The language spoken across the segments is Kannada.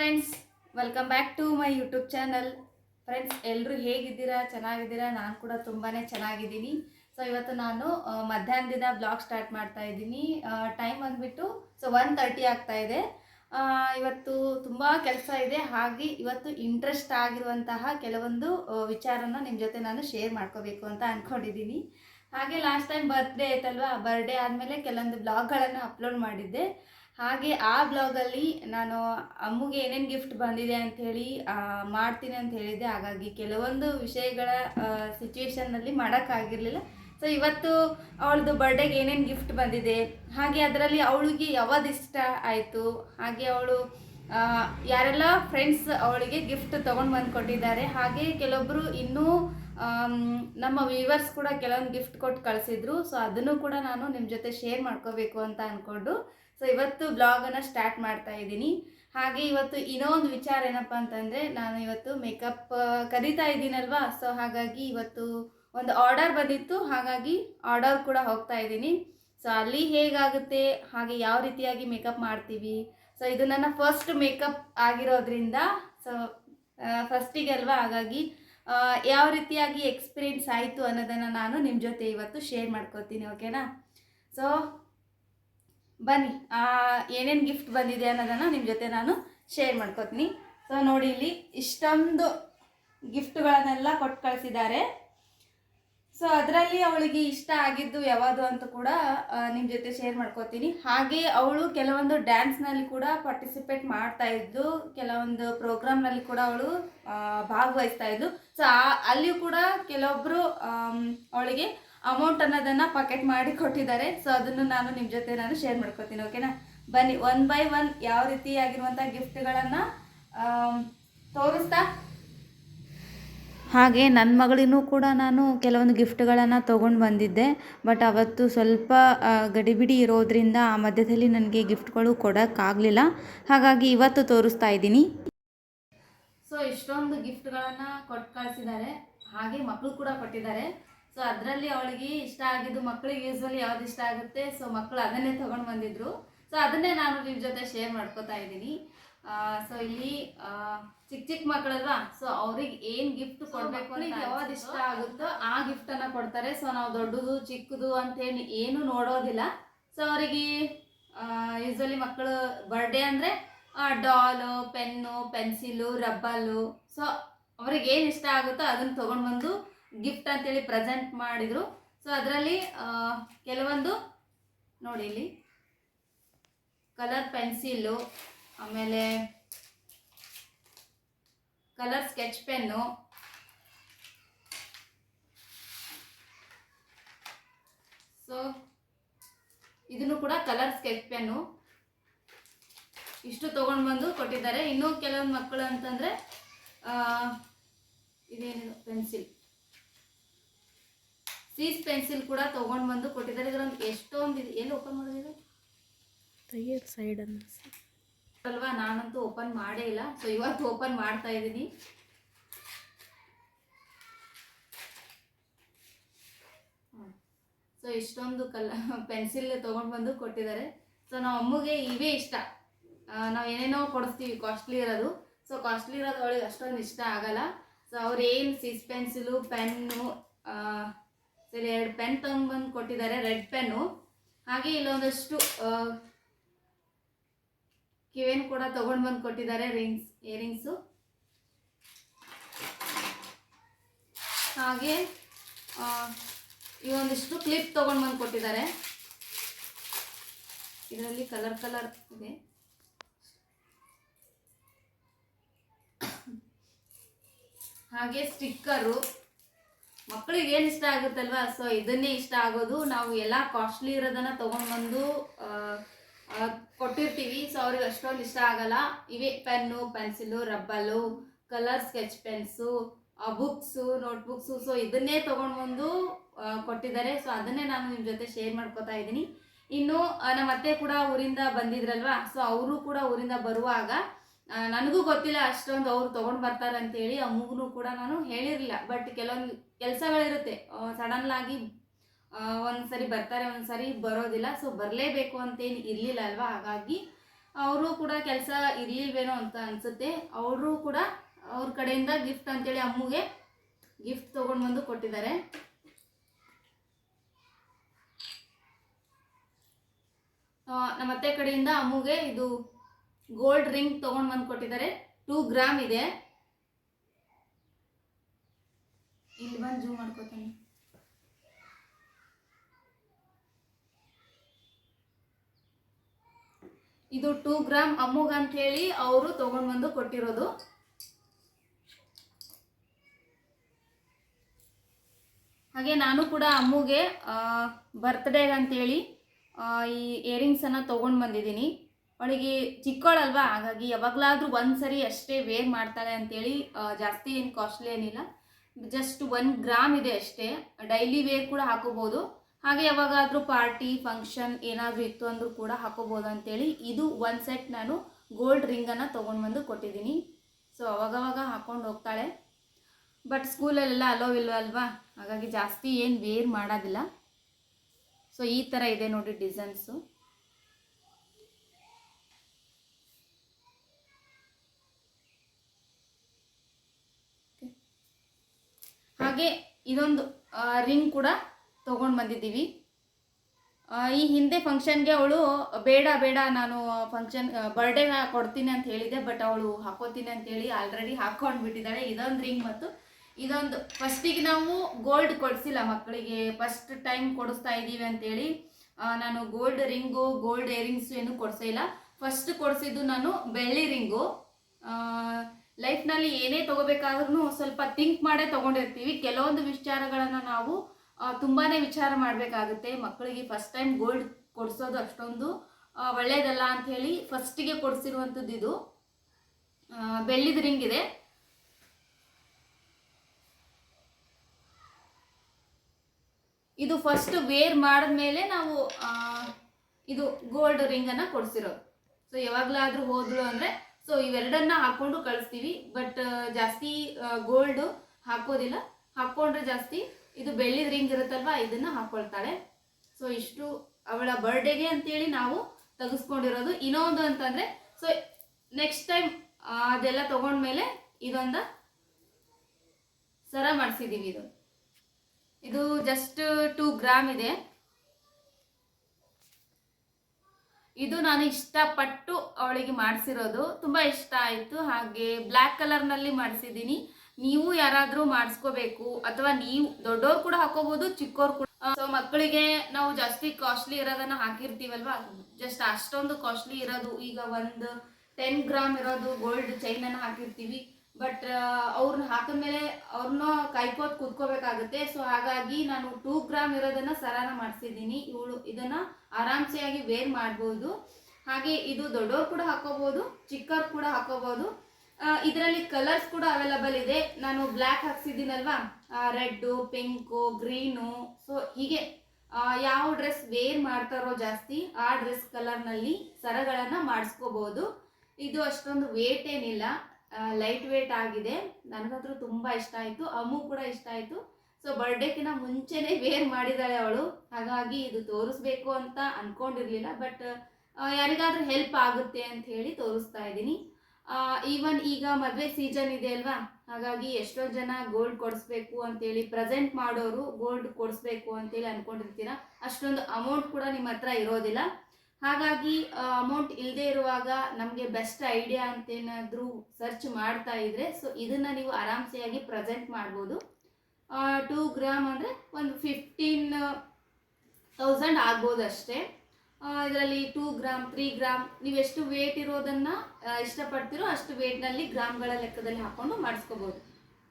Friends welcome back to my YouTube channel friends ಎಲ್ಲರೂ ಹೇಗಿದ್ದೀರಾ? ಚೆನ್ನಾಗಿದ್ದೀರಾ? ನಾನು ಕೂಡ ತುಂಬಾ ಚೆನ್ನಾಗಿದ್ದೀನಿ. ಸೊ ಇವತ್ತು ನಾನು ಮಧ್ಯಾಹ್ನ ಮಧ್ಯಾಹ್ನದಿಂದ ಬ್ಲಾಗ್ ಸ್ಟಾರ್ಟ್ ಮಾಡ್ತಾ ಇದ್ದೀನಿ. ಟೈಮ್ ಬಂದುಬಿಟ್ಟು ಸೊ ಒನ್ ತರ್ಟಿ ಆಗ್ತಾ ಇದೆ. ಇವತ್ತು ತುಂಬ ಕೆಲಸ ಇದೆ. ಹಾಗೆ ಇವತ್ತು ಇಂಟ್ರೆಸ್ಟ್ ಆಗಿರುವಂತಹ ಕೆಲವೊಂದು ವಿಚಾರನ ನಿಮ್ಮ ಜೊತೆ ನಾನು ಶೇರ್ ಮಾಡ್ಕೋಬೇಕು ಅಂತ ಅಂದ್ಕೊಂಡಿದ್ದೀನಿ ಹಾಗೆ ಲಾಸ್ಟ್ ಟೈಮ್ ಬರ್ತ್ಡೇ ಆಯ್ತಲ್ವಾ ಬರ್ಡೇ ಆದಮೇಲೆ ಕೆಲವೊಂದು ಬ್ಲಾಗ್ಗಳನ್ನು ಅಪ್ಲೋಡ್ ಮಾಡಿದ್ದೆ. ಹಾಗೆ ಆ ಬ್ಲಾಗಲ್ಲಿ ನಾನು ಅಮ್ಮಗೆ ಏನೇನು ಗಿಫ್ಟ್ ಬಂದಿದೆ ಅಂಥೇಳಿ ಮಾಡ್ತೀನಿ ಅಂತ ಹೇಳಿದ್ದೆ. ಹಾಗಾಗಿ ಕೆಲವೊಂದು ವಿಷಯಗಳ ಸಿಚುವೇಶನ್ನಲ್ಲಿ ಮಾಡೋಕ್ಕಾಗಿರಲಿಲ್ಲ ಸೊ ಇವತ್ತು ಅವಳದು ಬರ್ಡೇಗೆ ಏನೇನು ಗಿಫ್ಟ್ ಬಂದಿದೆ, ಹಾಗೆ ಅದರಲ್ಲಿ ಅವಳಿಗೆ ಯಾವ್ದು ಇಷ್ಟ ಆಯಿತು, ಹಾಗೆ ಅವಳು ಯಾರೆಲ್ಲ ಫ್ರೆಂಡ್ಸ್ ಅವಳಿಗೆ ಗಿಫ್ಟ್ ತೊಗೊಂಡು ಬಂದು ಕೊಟ್ಟಿದ್ದಾರೆ, ಹಾಗೆ ಕೆಲವೊಬ್ಬರು ಇನ್ನೂ ನಮ್ಮ ವ್ಯೂವರ್ಸ್ ಕೂಡ ಕೆಲವೊಂದು ಗಿಫ್ಟ್ ಕೊಟ್ಟು ಕಳಿಸಿದ್ರು. ಸೊ ಅದನ್ನು ಕೂಡ ನಾನು ನಿಮ್ಮ ಜೊತೆ ಶೇರ್ ಮಾಡ್ಕೋಬೇಕು ಅಂತ ಅಂದ್ಕೊಂಡು ಸೊ ಇವತ್ತು ಬ್ಲಾಗನ್ನು ಸ್ಟಾರ್ಟ್ ಮಾಡ್ತಾ ಇದ್ದೀನಿ. ಹಾಗೆ ಇವತ್ತು ಇನ್ನೊಂದು ವಿಚಾರ ಏನಪ್ಪ ಅಂತಂದರೆ, ನಾನು ಇವತ್ತು ಮೇಕಪ್ ಕರಿತಾ ಇದ್ದೀನಲ್ವಾ? ಸೊ ಹಾಗಾಗಿ ಇವತ್ತು ಒಂದು ಆರ್ಡರ್ ಬಂದಿತ್ತು. ಹಾಗಾಗಿ ಆರ್ಡರ್ ಕೂಡ ಹೋಗ್ತಾ ಇದ್ದೀನಿ. ಸೊ ಅಲ್ಲಿ ಹೇಗಾಗುತ್ತೆ? ಹಾಗೆ ಯಾವ ರೀತಿಯಾಗಿ ಮೇಕಪ್ ಮಾಡ್ತೀವಿ? ಸೊ ಇದು ನನ್ನ ಫಸ್ಟ್ ಮೇಕಪ್ ಆಗಿರೋದ್ರಿಂದ ಸೊ ಫಸ್ಟಿಗೆ ಅಲ್ವಾ? ಹಾಗಾಗಿ ಯಾವ ರೀತಿಯಾಗಿ ಎಕ್ಸ್ಪೀರಿಯನ್ಸ್ ಆಯಿತು ಅನ್ನೋದನ್ನು ನಾನು ನಿಮ್ಮ ಜೊತೆ ಇವತ್ತು ಶೇರ್ ಮಾಡ್ಕೋತೀನಿ ಓಕೆನಾ ಸೊ ಬನ್ನಿ ಏನೇನು ಗಿಫ್ಟ್ ಬಂದಿದೆ ಅನ್ನೋದನ್ನು ನಿಮ್ಮ ಜೊತೆ ನಾನು ಶೇರ್ ಮಾಡ್ಕೊತೀನಿ. ಸೊ ನೋಡಿ ಇಲ್ಲಿ ಇಷ್ಟೊಂದು ಗಿಫ್ಟ್ಗಳನ್ನೆಲ್ಲ ಕೊಟ್ಟು ಕಳಿಸಿದ್ದಾರೆ. ಸೊ ಅದರಲ್ಲಿ ಅವಳಿಗೆ ಇಷ್ಟ ಆಗಿದ್ದು ಯಾವುದು ಅಂತ ಕೂಡ ನಿಮ್ಮ ಜೊತೆ ಶೇರ್ ಮಾಡ್ಕೋತೀನಿ. ಹಾಗೆ ಅವಳು ಕೆಲವೊಂದು ಡ್ಯಾನ್ಸ್ನಲ್ಲಿ ಕೂಡ ಪಾರ್ಟಿಸಿಪೇಟ್ ಮಾಡ್ತಾ ಇದ್ದು, ಕೆಲವೊಂದು ಪ್ರೋಗ್ರಾಮ್ನಲ್ಲಿ ಕೂಡ ಅವಳು ಭಾಗವಹಿಸ್ತಾ ಇದ್ದು. ಸೊ ಅಲ್ಲಿಯೂ ಕೂಡ ಕೆಲವೊಬ್ಬರು ಅವಳಿಗೆ ಅಮೌಂಟ್ ಅನ್ನೋದನ್ನು ಪಾಕೆಟ್ ಮಾಡಿ ಕೊಟ್ಟಿದ್ದಾರೆ. ಸೊ ಅದನ್ನು ನಾನು ನಿಮ್ಮ ಜೊತೆ ನಾನು ಶೇರ್ ಮಾಡ್ಕೊತೀನಿ ಓಕೆನಾ ಬನ್ನಿ ಒನ್ ಬೈ ಒನ್ ಯಾವ ರೀತಿಯಾಗಿರುವಂಥ ಗಿಫ್ಟ್ಗಳನ್ನು ತೋರಿಸ್ತಾ? ಹಾಗೆ ನನ್ನ ಮಗಳಿನೂ ಕೂಡ ನಾನು ಕೆಲವೊಂದು ಗಿಫ್ಟ್ಗಳನ್ನು ತೊಗೊಂಡು ಬಂದಿದ್ದೆ. ಬಟ್ ಅವತ್ತು ಸ್ವಲ್ಪ ಗಡಿಬಿಡಿ ಇರೋದ್ರಿಂದ ಆ ಮಧ್ಯದಲ್ಲಿ ನನಗೆ ಗಿಫ್ಟ್ಗಳು ಕೊಡೋಕ್ಕಾಗಲಿಲ್ಲ. ಹಾಗಾಗಿ ಇವತ್ತು ತೋರಿಸ್ತಾ ಇದ್ದೀನಿ. ಸೊ ಇಷ್ಟೊಂದು ಗಿಫ್ಟ್ಗಳನ್ನು ಕೊಟ್ಟು ಕಳಿಸಿದ್ದಾರೆ. ಹಾಗೆ ಮಕ್ಕಳು ಕೂಡ ಕೊಟ್ಟಿದ್ದಾರೆ. ಸೊ ಅದರಲ್ಲಿ ಅವಳಿಗೆ ಇಷ್ಟ ಆಗಿದ್ದು ಮಕ್ಕಳಿಗೆ ಯೂಸ್ವಲಿ ಯಾವ್ದು ಇಷ್ಟ ಆಗುತ್ತೆ? ಸೊ ಮಕ್ಕಳು ಅದನ್ನೇ ತೊಗೊಂಡು ಬಂದಿದ್ರು. ಸೊ ಅದನ್ನೇ ನಾನು ನಿಮ್ಮ ಜೊತೆ ಶೇರ್ ಮಾಡ್ಕೋತಾ ಇದ್ದೀನಿ. ಸೊ ಇಲ್ಲಿ ಚಿಕ್ಕ ಚಿಕ್ಕ ಮಕ್ಕಳಲ್ವಾ ಸೊ ಅವ್ರಿಗೆ ಏನು ಗಿಫ್ಟ್ ಕೊಡಬೇಕು ಅಂತ ಯಾವ್ದು ಇಷ್ಟ ಆಗುತ್ತೋ ಆ ಗಿಫ್ಟನ್ನು ಕೊಡ್ತಾರೆ. ಸೊ ನಾವು ದೊಡ್ಡದು ಚಿಕ್ಕದು ಅಂತೇಳಿ ಏನು ನೋಡೋದಿಲ್ಲ. ಸೊ ಅವರಿಗೆ ಯೂಸ್ವಲಿ ಮಕ್ಕಳು ಬರ್ಡೇ ಅಂದರೆ doll pen pencil rubber so ಅವ್ರಿಗೆ ಏನು ಇಷ್ಟ ಆಗುತ್ತೋ ಅದನ್ನ ತೊಗೊಂಡು ಬಂದು ಗಿಫ್ಟ್ ಅಂತೇಳಿ ಪ್ರೆಸೆಂಟ್ ಮಾಡಿದರು. ಸೊ ಅದರಲ್ಲಿ ಕೆಲವೊಂದು, ನೋಡಿ ಇಲ್ಲಿ. ಕಲರ್ ಪೆನ್ಸಿಲ್ಲು ಆಮೇಲೆ ಕಲರ್ ಸ್ಕೆಚ್ ಪೆನ್ನು ಸೊ ಇದನ್ನು ಕೂಡ ಕಲರ್ ಸ್ಕೆಚ್ ಪೆನ್ನು ಇಷ್ಟು ತೊಗೊಂಡು ಬಂದು ಕೊಟ್ಟಿದ್ದಾರೆ. ಇನ್ನೂ ಕೆಲವೊಂದು ಮಕ್ಕಳು ಅಂತಂದರೆ ಇದೇನು ಪೆನ್ಸಿಲ್ ಸೀಸ್ ಪೆನ್ಸಿಲ್ ಕೂಡ ತೊಗೊಂಡು ಬಂದು ಕೊಟ್ಟಿದ್ದಾರೆ. ಇದರೊಂದು ಎಷ್ಟೊಂದು ಇದೆ ಎಲ್ಲಿ ಓಪನ್ ಮಾಡೋದಿದೆ ಸೈಡನ್ನು ಅಲ್ವಾ ನಾನಂತೂ ಓಪನ್ ಮಾಡೇ ಇಲ್ಲ. ಸೊ ಇವತ್ತು ಓಪನ್ ಮಾಡ್ತಾ ಇದ್ದೀನಿ. ಸೊ ಇಷ್ಟೊಂದು ಕಲ ಪೆನ್ಸಿಲ್ ತೊಗೊಂಡು ಬಂದು ಕೊಟ್ಟಿದ್ದಾರೆ. ಸೊ ನಾವು ಅಮ್ಮಗೆ ಇವೇ ಇಷ್ಟ. ನಾವು ಏನೇನೋ ಕೊಡಿಸ್ತೀವಿ ಕಾಸ್ಟ್ಲಿ ಇರೋದು. ಸೊ ಕಾಸ್ಟ್ಲಿ ಇರೋದು ಅವಳಿಗೆ ಅಷ್ಟೊಂದು ಇಷ್ಟ ಆಗಲ್ಲ. ಸೊ ಅವ್ರು ಏನು ಸಿಸ್ ಪೆನ್ಸಿಲು ಪೆನ್ನು ಸರಿ ಎರಡು ಪೆನ್ ತೊಗೊಂಡ್ಬಂದು ಕೊಟ್ಟಿದ್ದಾರೆ ರೆಡ್ ಪೆನ್ನು ಹಾಗೆ ಇಲ್ಲೊಂದಷ್ಟು ಕಿವೇನು ಕೂಡ ತಗೊಂಡ್ ಬಂದು ಕೊಟ್ಟಿದ್ದಾರೆ ರಿಂಗ್ಸ್ ಇಯರಿಂಗ್ಸು ಹಾಗೆ ಈ ಕ್ಲಿಪ್ ತಗೊಂಡ್ ಬಂದು ಕೊಟ್ಟಿದ್ದಾರೆ. ಇದರಲ್ಲಿ ಕಲರ್ ಕಲರ್ ಇದೆ. ಹಾಗೆ ಸ್ಟಿಕ್ಕರು ಮಕ್ಕಳಿಗೆ ಏನು ಇಷ್ಟ ಆಗುತ್ತಲ್ವಾ ಸೊ ಇದನ್ನೇ ಇಷ್ಟ ಆಗೋದು. ನಾವು ಎಲ್ಲ ಕಾಸ್ಟ್ಲಿ ಇರೋದನ್ನ ತೊಗೊಂಡ್ಬಂದು ಕೊಟ್ಟಿರ್ತೀವಿ. ಸೊ ಅವ್ರಿಗೆ ಅಷ್ಟೊಂದು ಇಷ್ಟ ಆಗಲ್ಲ. ಇವೇ pen, pencil rubber colour sketch pens books notebooks so ಇದನ್ನೇ ತೊಗೊಂಡು ಬಂದು ಕೊಟ್ಟಿದ್ದಾರೆ. ಸೊ ಅದನ್ನೇ ನಾನು ನಿಮ್ಮ ಜೊತೆ ಶೇರ್ ಮಾಡ್ಕೋತಾ ಇದ್ದೀನಿ. ಇನ್ನು ನಮ್ಮ ಅತ್ತೆ ಕೂಡ ಊರಿಂದ ಬಂದಿದ್ರಲ್ವಾ? ಸೊ ಅವರು ಕೂಡ ಊರಿಂದ ಬರುವಾಗ ನನಗೂ ಗೊತ್ತಿಲ್ಲ ಅಷ್ಟೊಂದು ಅವ್ರು ತೊಗೊಂಡು ಬರ್ತಾರೆ ಅಂತೇಳಿ ಅಮ್ಮಗೂ ಕೂಡ ನಾನು ಹೇಳಿರಲಿಲ್ಲ. ಬಟ್ ಕೆಲವೊಂದು ಕೆಲಸಗಳಿರುತ್ತೆ. ಸಡನ್ ಆಗಿ ಒಂದು ಸರಿ ಬರ್ತಾರೆ ಒಂದು ಸರಿ ಬರೋದಿಲ್ಲ. ಸೊ ಬರಲೇಬೇಕು ಅಂತೇನು ಇರಲಿಲ್ಲ ಅಲ್ವಾ? ಹಾಗಾಗಿ ಅವರು ಕೂಡ ಕೆಲಸ ಇರಲಿಲ್ವೇನೋ ಅಂತ ಅನಿಸುತ್ತೆ. ಅವರು ಕೂಡ ಅವ್ರ ಕಡೆಯಿಂದ ಗಿಫ್ಟ್ ಅಂತೇಳಿ ಅಮ್ಮಗೆ ಗಿಫ್ಟ್ ತೊಗೊಂಡು ಬಂದು ಕೊಟ್ಟಿದ್ದಾರೆ. ಆ, ನಮ್ಮ ಅತ್ತೆ ಕಡೆಯಿಂದ ಅಮ್ಮಗೆ ಇದು ಗೋಲ್ಡ್ ರಿಂಗ್ ತೊಗೊಂಡು ಬಂದು ಕೊಟ್ಟಿದ್ದಾರೆ. ಟೂ ಗ್ರಾಮ್ ಇದೆ. ಇಲ್ಲಿ ಬಂದು ಜೂಮ್ ಮಾಡ್ಕೋತೀನಿ. ಇದು ಟೂ ಗ್ರಾಮ್ ಅಮ್ಮುಗೆ ಅಂತ ಹೇಳಿ ಅವರು ತಗೊಂಡ್ ಬಂದು ಕೊಟ್ಟಿರೋದು. ಹಾಗೆ ನಾನು ಕೂಡ ಅಮ್ಮುಗೆ ಬರ್ತ್ಡೇಗೆ ಅಂತೇಳಿ ಆ, ಈ ಇಯರಿಂಗ್ಸನ್ನು ತೊಗೊಂಡು ಬಂದಿದ್ದೀನಿ. ಅವಳಿಗೆ ಚಿಕ್ಕವಳಲ್ವಾ ಹಾಗಾಗಿ ಯಾವಾಗಲಾದರೂ ಒಂದು ಸರಿ ಅಷ್ಟೇ ವೇರ್ ಮಾಡ್ತಾಳೆ ಅಂತೇಳಿ ಜಾಸ್ತಿ ಏನು ಕಾಸ್ಟ್ಲಿ ಏನಿಲ್ಲ. ಜಸ್ಟ್ ಒನ್ ಗ್ರಾಮ್ ಇದೆ ಅಷ್ಟೇ. ಡೈಲಿ ವೇರ್ ಕೂಡ ಹಾಕೋಬೋದು. ಹಾಗೆ ಯಾವಾಗಾದರೂ ಪಾರ್ಟಿ ಫಂಕ್ಷನ್ ಏನಾದರೂ ಇತ್ತು ಅಂದರೂ ಕೂಡ ಹಾಕೋಬೋದು ಅಂತೇಳಿ ಇದು ಒನ್ ಸೆಟ್ ನಾನು ಗೋಲ್ಡ್ ರಿಂಗನ್ನು ತೊಗೊಂಡು ಬಂದು ಕೊಟ್ಟಿದ್ದೀನಿ. ಸೊ ಅವಾಗವಾಗ ಹಾಕೊಂಡು ಹೋಗ್ತಾಳೆ. ಬಟ್ ಸ್ಕೂಲಲ್ಲೆಲ್ಲ ಅಲೋ ಇಲ್ವಲ್ವಾ ಹಾಗಾಗಿ ಜಾಸ್ತಿ ಏನು ವೇರ್ ಮಾಡೋದಿಲ್ಲ. ಸೊ ಈ ಥರ ಇದೆ ನೋಡಿ ಡಿಸೈನ್ಸು ಹಾಗೆ ಇದೊಂದು ರಿಂಗ್ ಕೂಡ ತೊಗೊಂಡು ಬಂದಿದ್ದೀವಿ. ಈ ಹಿಂದೆ ಫಂಕ್ಷನ್ಗೆ ಅವಳು, ಬೇಡ ಬೇಡ, ನಾನು ಫಂಕ್ಷನ್ ಬರ್ಡೇ ಕೊಡ್ತೀನಿ ಅಂತ ಹೇಳಿದ್ದೆ ಬಟ್ ಅವಳು ಹಾಕೋತೀನಿ ಅಂತೇಳಿ ಆಲ್ರೆಡಿ ಹಾಕೊಂಡು ಬಿಟ್ಟಿದ್ದಾಳೆ ಇದೊಂದು ರಿಂಗ್ ಮತ್ತು ಇದೊಂದು ಫಸ್ಟಿಗೆ ನಾವು ಗೋಲ್ಡ್ ಕೊಡಿಸಿಲ್ಲ ಮಕ್ಕಳಿಗೆ. ಫಸ್ಟ್ ಟೈಮ್ ಕೊಡಿಸ್ತಾ ಇದ್ದೀವಿ ಅಂತೇಳಿ ನಾನು ಗೋಲ್ಡ್ ರಿಂಗು ಗೋಲ್ಡ್ ಇಯರಿಂಗ್ಸು ಏನು ಕೊಡಿಸೇ ಇಲ್ಲ. ಫಸ್ಟ್ ಕೊಡಿಸಿದ್ದು ನಾನು ಬೆಳ್ಳಿ ರಿಂಗು ಲೈಫ್ನಲ್ಲಿ ಏನೇ ತಗೋಬೇಕಾದ್ರೂ ಸ್ವಲ್ಪ ಥಿಂಕ್ ಮಾಡೇ ತಗೊಂಡಿರ್ತೀವಿ. ಕೆಲವೊಂದು ವಿಚಾರಗಳನ್ನು ನಾವು ತುಂಬಾ ವಿಚಾರ ಮಾಡಬೇಕಾಗುತ್ತೆ. ಮಕ್ಕಳಿಗೆ ಫಸ್ಟ್ ಟೈಮ್ ಗೋಲ್ಡ್ ಕೊಡಿಸೋದು ಅಷ್ಟೊಂದು ಒಳ್ಳೆಯದಲ್ಲ ಹೇಳಿ ಫಸ್ಟಿಗೆ ಕೊಡಿಸಿರುವಂಥದ್ದು ಇದು. ಬೆಳ್ಳಿದ ರಿಂಗ್ ಇದೆ. ಇದು ಫಸ್ಟ್ ವೇರ್ ಮಾಡಿದ್ಮೇಲೆ ನಾವು ಇದು ಗೋಲ್ಡ್ ರಿಂಗನ್ನು ಕೊಡಿಸಿರೋದು. ಸೊ ಯಾವಾಗಲಾದರೂ ಹೋದ್ರು ಅಂದರೆ ಸೊ ಇವೆರಡನ್ನ ಹಾಕೊಂಡು ಕಳಿಸ್ತೀವಿ. ಬಟ್ ಜಾಸ್ತಿ ಗೋಲ್ಡ್ ಹಾಕೋದಿಲ್ಲ. ಹಾಕೊಂಡ್ರೆ ಜಾಸ್ತಿ ಇದು ಬೆಳ್ಳಿ ರಿಂಗ್ ಇರುತ್ತಲ್ವಾ, ಇದನ್ನ ಹಾಕೊಳ್ತಾಳೆ. ಸೊ ಇಷ್ಟು ಅವಳ ಬರ್ಡೇಗೆ ಅಂತೇಳಿ ನಾವು ತೆಗೆಸ್ಕೊಂಡಿರೋದು. ಇನ್ನೊಂದು ಅಂತಂದ್ರೆ ಸೊ ನೆಕ್ಸ್ಟ್ ಟೈಮ್ ಅದೆಲ್ಲ ತಗೊಂಡ್ಮೇಲೆ ಇದೊಂದ ಸರ ಮಾಡಿಸಿದೀವಿ ಇದು. ಇದು ಜಸ್ಟ್ ಟೂ ಗ್ರಾಮ್ ಇದೆ. ಇದು ನಾನು ಇಷ್ಟಪಟ್ಟು ಅವಳಿಗೆ ಮಾಡಿಸಿರೋದು. ತುಂಬ ಇಷ್ಟ ಆಯಿತು. ಹಾಗೆ ಬ್ಲ್ಯಾಕ್ ಕಲರ್ನಲ್ಲಿ ಮಾಡಿಸಿದ್ದೀನಿ. ನೀವು ಯಾರಾದರೂ ಮಾಡಿಸ್ಕೋಬೇಕು ಅಥವಾ ನೀವು ದೊಡ್ಡವ್ರು ಕೂಡ ಹಾಕೋಬಹುದು ಚಿಕ್ಕವ್ರು ಕೂಡ. ಸೊ ಮಕ್ಕಳಿಗೆ ನಾವು ಜಾಸ್ತಿ ಕಾಸ್ಟ್ಲಿ ಇರೋದನ್ನ ಹಾಕಿರ್ತೀವಲ್ವಾ? ಜಸ್ಟ್ ಅಷ್ಟೊಂದು ಕಾಸ್ಟ್ಲಿ ಇರೋದು. ಈಗ ಒಂದು ಟೆನ್ ಗ್ರಾಮ್ ಇರೋದು ಗೋಲ್ಡ್ ಚೈನನ್ನು ಹಾಕಿರ್ತೀವಿ. ಬಟ್ ಅವ್ರನ್ನ ಹಾಕಿದ್ಮೇಲೆ ಅವ್ರನ್ನ ಕಾಯ್ಕೋತ್ ಕೂತ್ಕೋಬೇಕಾಗುತ್ತೆ. ಸೊ ಹಾಗಾಗಿ ನಾನು ಟೂ ಗ್ರಾಮ್ ಇರೋದನ್ನ ಸರಾನ ಮಾಡಿಸಿದ್ದೀನಿ. ಇವಳು ಇದನ್ನ ಆರಾಮ್ಸೆಯಾಗಿ ವೇರ್ ಮಾಡ್ಬೋದು. ಹಾಗೆ ಇದು ದೊಡ್ಡವ್ರು ಕೂಡ ಹಾಕೋಬಹುದು ಚಿಕ್ಕವ್ರು ಕೂಡ ಹಾಕೋಬಹುದು ಇದರಲ್ಲಿ ಕಲರ್ಸ್ ಕೂಡ ಅವೈಲಬಲ್ ಇದೆ. ನಾನು ಬ್ಲ್ಯಾಕ್ ಹಾಕ್ಸಿದ್ದೀನಲ್ವಾ? ರೆಡ್ಡು ಪಿಂಕು ಗ್ರೀನು ಸೊ ಹೀಗೆ ಯಾವ ಡ್ರೆಸ್ ವೇರ್ ಮಾಡ್ತಾರೋ ಜಾಸ್ತಿ ಆ ಡ್ರೆಸ್ ಕಲರ್ನಲ್ಲಿ ಸರಗಳನ್ನು ಮಾಡಿಸ್ಕೋಬಹುದು ಇದು ಅಷ್ಟೊಂದು ವೇಟ್ ಏನಿಲ್ಲ. ಲೈಟ್ ವೇಟ್ ಆಗಿದೆ. ನನಗಂತೂ ತುಂಬ ಇಷ್ಟ ಆಯಿತು. ಅಮ್ಮು ಕೂಡ ಇಷ್ಟ ಆಯಿತು. ಸೊ ಬರ್ಡೇಕಿನ ಮುಂಚೆನೇ ವೇರ್ ಮಾಡಿದ್ದಾಳೆ ಅವಳು. ಹಾಗಾಗಿ ಇದು ತೋರಿಸ್ಬೇಕು ಅಂತ ಅನ್ಕೊಂಡಿರ್ಲಿಲ್ಲ. ಬಟ್ ಯಾರಿಗಾದ್ರೂ ಹೆಲ್ಪ್ ಆಗುತ್ತೆ ಅಂತ ಹೇಳಿ ತೋರಿಸ್ತಾ ಇದ್ದೀನಿ. ಈವನ್ ಈಗ ಮದುವೆ ಸೀಸನ್ ಇದೆ ಅಲ್ವಾ? ಹಾಗಾಗಿ ಎಷ್ಟೋ ಜನ ಗೋಲ್ಡ್ ಕೊಡಿಸ್ಬೇಕು ಅಂತೇಳಿ ಪ್ರೆಸೆಂಟ್ ಮಾಡೋರು ಗೋಲ್ಡ್ ಕೊಡಿಸ್ಬೇಕು ಅಂತೇಳಿ ಅನ್ಕೊಂಡಿರ್ತೀರಾ? ಅಷ್ಟೊಂದು ಅಮೌಂಟ್ ಕೂಡ ನಿಮ್ಮ ಹತ್ರ ಇರೋದಿಲ್ಲ. ಹಾಗಾಗಿ ಅಮೌಂಟ್ ಇಲ್ಲದೆ ಇರುವಾಗ ನಮಗೆ ಬೆಸ್ಟ್ ಐಡಿಯಾ ಅಂತೇನಾದರೂ ಸರ್ಚ್ ಮಾಡ್ತಾ ಇದ್ರೆ ಸೊ ಇದನ್ನು ನೀವು ಆರಾಮ್ಸೆಯಾಗಿ ಪ್ರೆಸೆಂಟ್ ಮಾಡ್ಬೋದು. ಟೂ ಗ್ರಾಮ್ ಅಂದರೆ ಒಂದು ಫಿಫ್ಟೀನ್ ತೌಸಂಡ್ ಆಗ್ಬೋದು ಅಷ್ಟೇ. ಇದರಲ್ಲಿ ಟೂ ಗ್ರಾಮ್ ತ್ರೀ ಗ್ರಾಮ್ ನೀವು ಎಷ್ಟು ವೇಟ್ ಇರೋದನ್ನು ಇಷ್ಟಪಡ್ತೀರೋ ಅಷ್ಟು ವೇಟ್ನಲ್ಲಿ ಗ್ರಾಮ್ಗಳ ಲೆಕ್ಕದಲ್ಲಿ ಹಾಕ್ಕೊಂಡು ಮಾಡಿಸ್ಕೋಬೋದು.